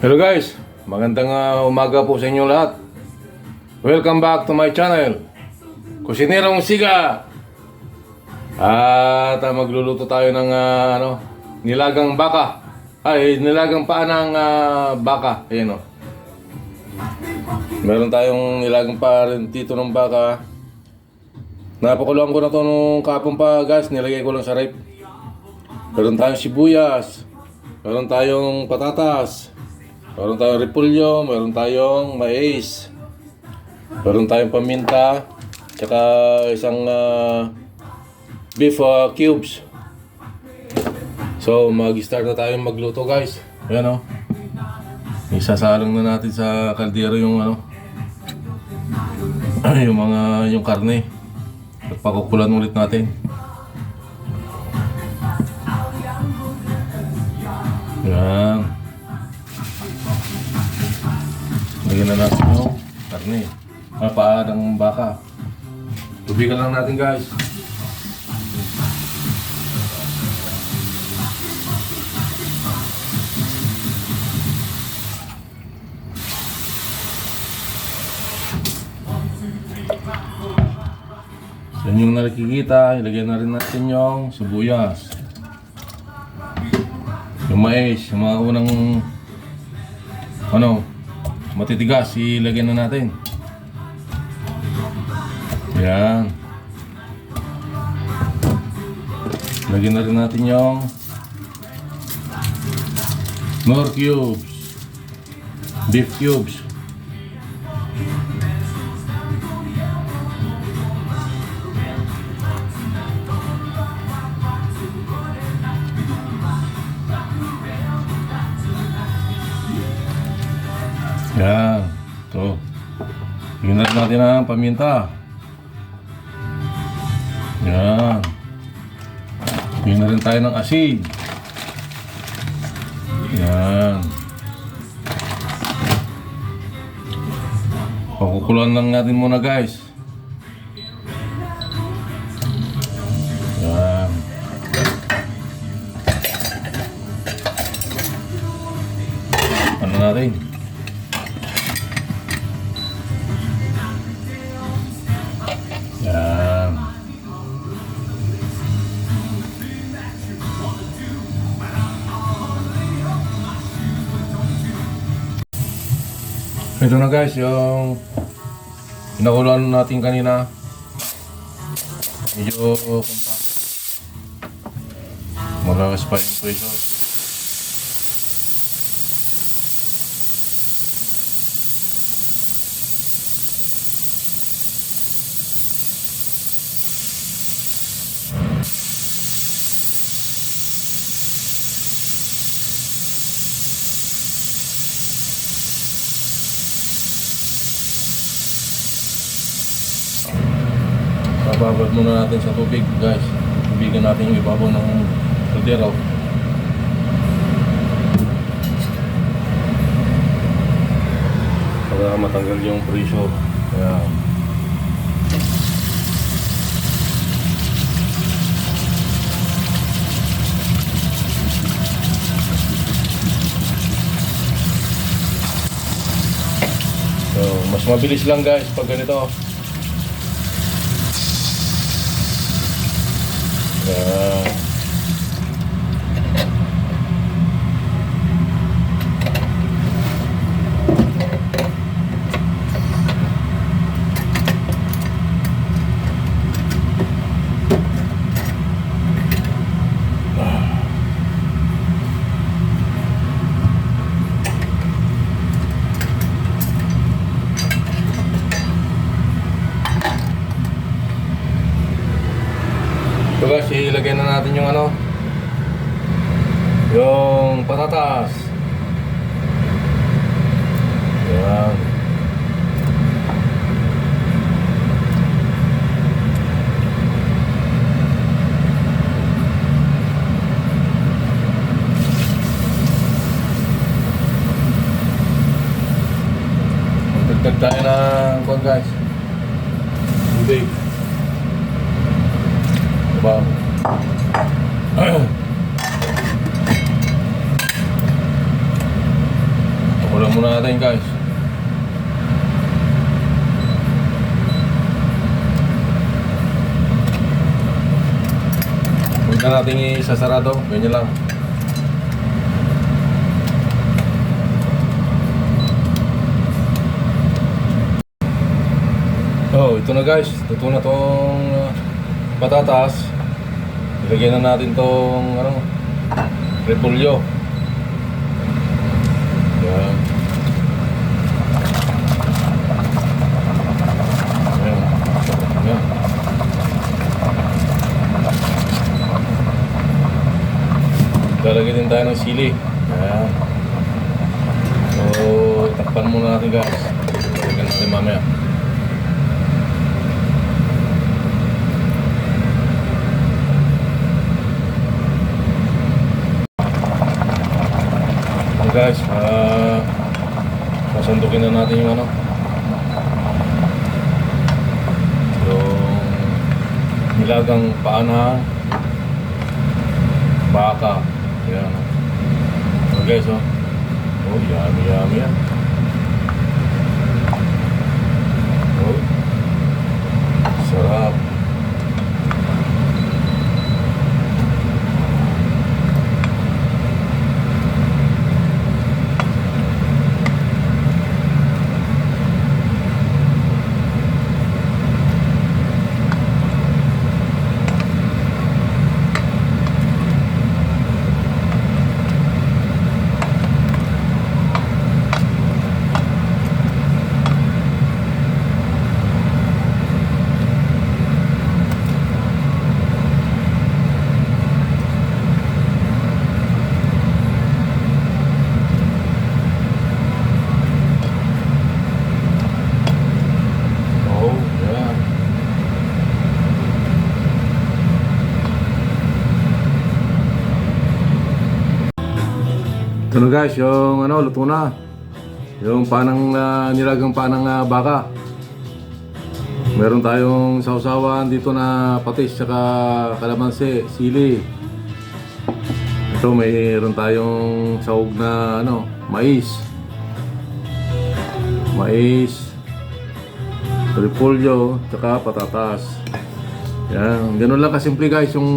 Hello guys, magandang ah, umaga po sa inyo lahat. Welcome back to my channel. Kusinerong Siga. At ah, magluluto tayo ng ah, ano, nilagang baka. Ay, nilagang paa ng ah, baka. Ayan o. Meron tayong nilagang paa rin dito ng baka. Napakuluan ko na to nung kapon pa guys, nilagay ko lang sa rep. Meron tayong sibuyas. Meron tayong patatas. Meron tayong repulyo, meron tayong mais. Meron tayong paminta. Tsaka isang ah, beef ah, cubes. So, mag-start na tayong magluto guys. Ayan o. Isasalang na natin sa kaldero yung ano. yung mga yung karne. At pakukulan ulit natin. Yan. Na natin yung karne. Ah, paa ng baka. Tubigan lang natin guys. Yan yung nakikita, ilagyan na rin natin yung sibuyas. Yung mais, yung mga unang ano, matitigas, ilagyan na natin. Yan. Lagyan na rin natin yung more cubes. Beef cubes. Yan. Ito. Tingnan natin ang paminta. Yan. Tingnan na rin tayo ng asin. Yan. Pakukulan lang natin muna guys. Yan. Ano natin? Ito na guys, yung pinakulan natin kanina. Medyo kumpa. Malakas pa yung pressure. Bababad muna natin sa tubig guys. Tubigan natin yung ibabaw ng kaldero. Para matanggal yung pressure. Kaya So, mas mabilis lang guys pag ganito. Yan. So guys, ilagay na natin yung ano yung patatas. Yan. Magdagdag tayo ng kwan guys. Tubig. Diba? Takpan muna natin guys. Huwag na natin isasarado. Ganyan lang. Oh, ito na guys. Ito na tong uh, patatas. Ilagyan na natin tong ano, repolyo. Yan. Ayan. Lalagyan din tayo ng sili. Ayan. So, takpan muna natin guys. Lalagyan natin mamaya. Guys, ah sasandukin na natin yung ano yung nilagang paa ng baka. Yan. So guys, oh. Oh, yummy, yummy yan. Oh. Sarap. Guys, yung ano, luto na. Yung panang uh, nilagang panang ah, baka. Meron tayong sausawan dito na patis tsaka kalamansi, sili. Ito mayroon tayong sahog na ano, mais. Mais, repolyo, tsaka patatas. Yan, ganun lang kasimple guys yung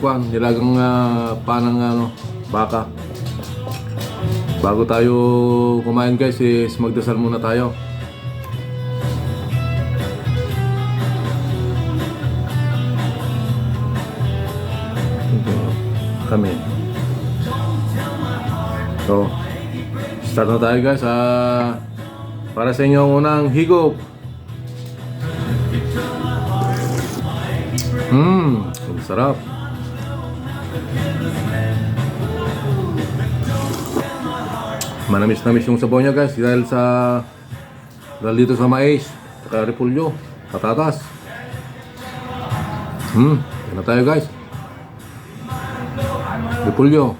kwan, nilagang uh, panang ano, baka. Bago tayo kumain guys, is magdasal muna tayo. Kami. So, start na tayo guys. Ah, para sa inyo ang unang higop. Mmm, ang sarap. Manamis-namis yung sabaw niya guys dahil sa dahil dito sa mais, saka repolyo, patatas. Hmm, yan na tayo guys. Repolyo.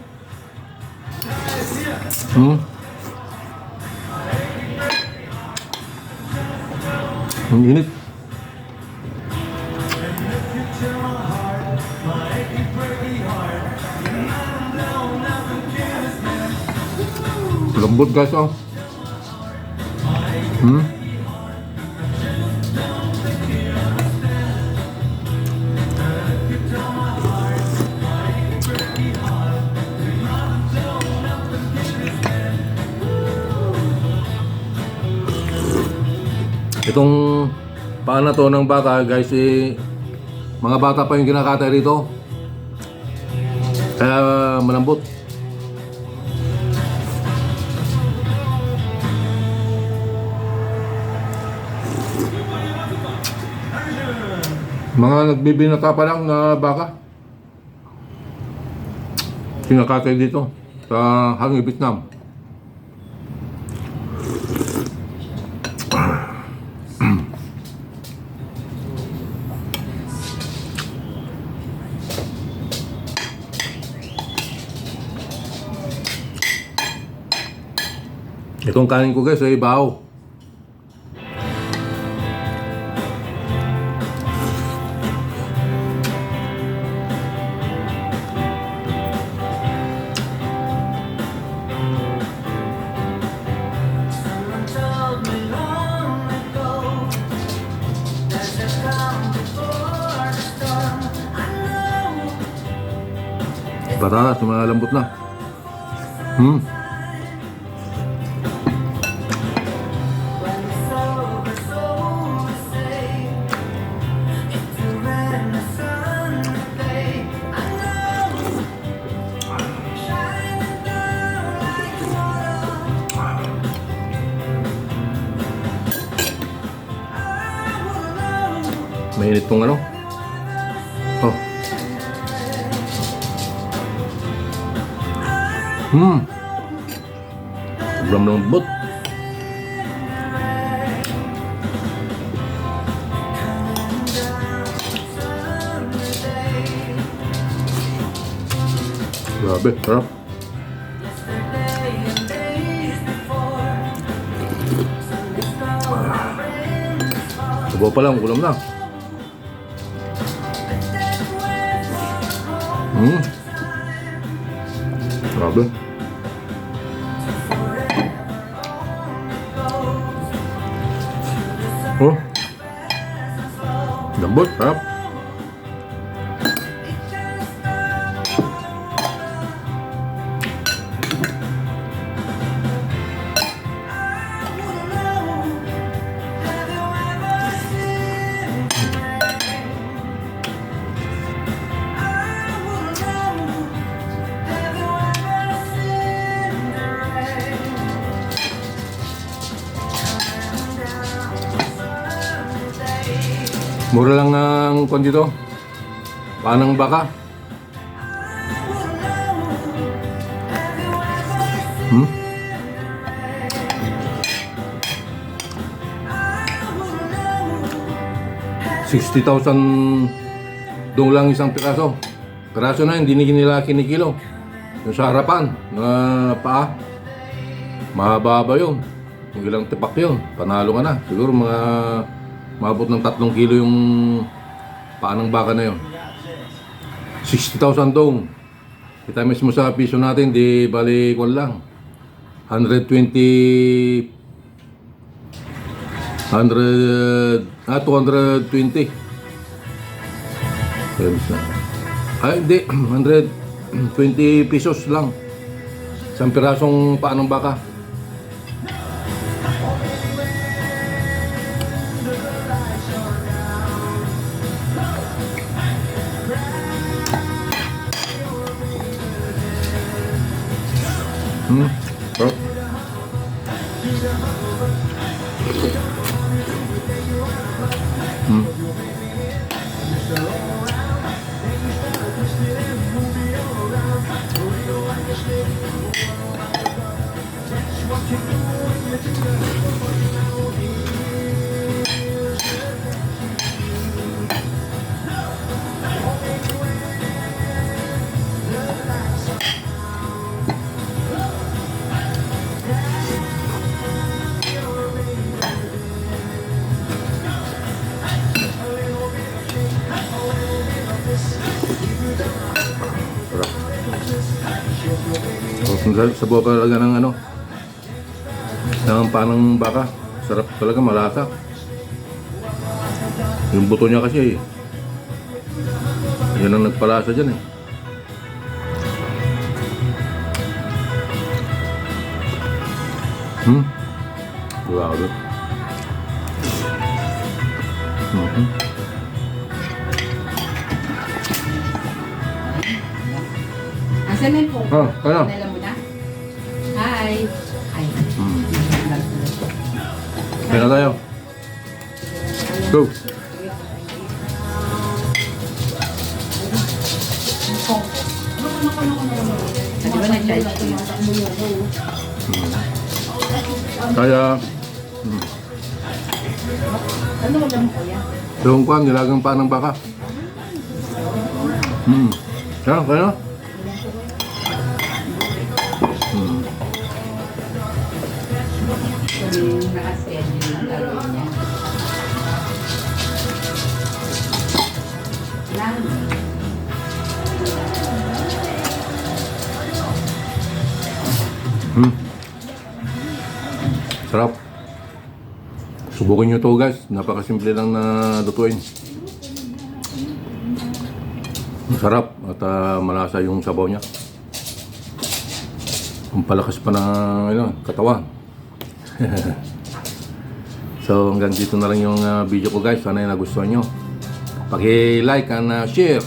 Hmm. Ang init. Lambot guys oh. Hmm? Itong paa na to ng baka guys eh, mga bata pa yung kinakatay rito. Kaya malambot. Mga nagbibinata pa lang na baka. Kinakatay dito sa Hangi, Vietnam. Itong kanin ko guys ay bahaw. Patatas, malambot na. Hmm. Mainit tong ano. Hmm. Sobrang lambot. Grabe, sarap. Sabaw pa lang, kulam na. Hmm. Grabe. Oh. Lambot, sarap. Mura lang ang kwan dito. Panang baka. Hmm? Sixty thousand doon lang isang piraso. Piraso na, hindi nila kinikilo. Yung sa harapan, na paa. Mahaba-haba yun. Kung ilang tipak yun, panalo ka na. Siguro mga Maabot ng tatlong kilo yung paanang baka na yun. 60,000 dong. Kita mismo sa piso natin, di bali kwan lang. 120 100 ah 220 Times. Ay hindi 120 pesos lang isang pirasong paanong baka Hmm. Kung sa- buwa talaga ng ano, ng panang baka. Sarap talaga, malasa. Yung buto niya kasi, yan ang nagpalasa dyan eh. Hmm? Grabe. Mhm. Asan na phone? Ah, kaya. Na tayo. Go. Di ba nag-charge ko? Kaya, Ano mo lang kuya? yung kwan, nilagang pa baka. Hmm. Kaya, kaya. Hmm. Yung nakaschedule yung gagawin niya. Lang. Hmm. Sarap. Subukin nyo to guys. Napakasimple lang na lutuin. Masarap at ah, malasa yung sabaw niya. Ang palakas pa ng ano, katawan. So hanggang dito na lang yung ah, video ko guys. Sana yung nagustuhan nyo. Paki-like and ah, share.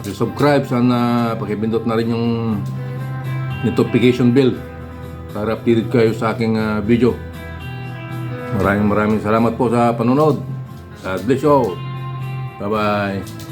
Paki-subscribe. Sana paki-pindot na rin yung notification bell para updated kayo sa aking ah, video. Maraming maraming salamat po sa panonood. God bless you all. Bye-bye.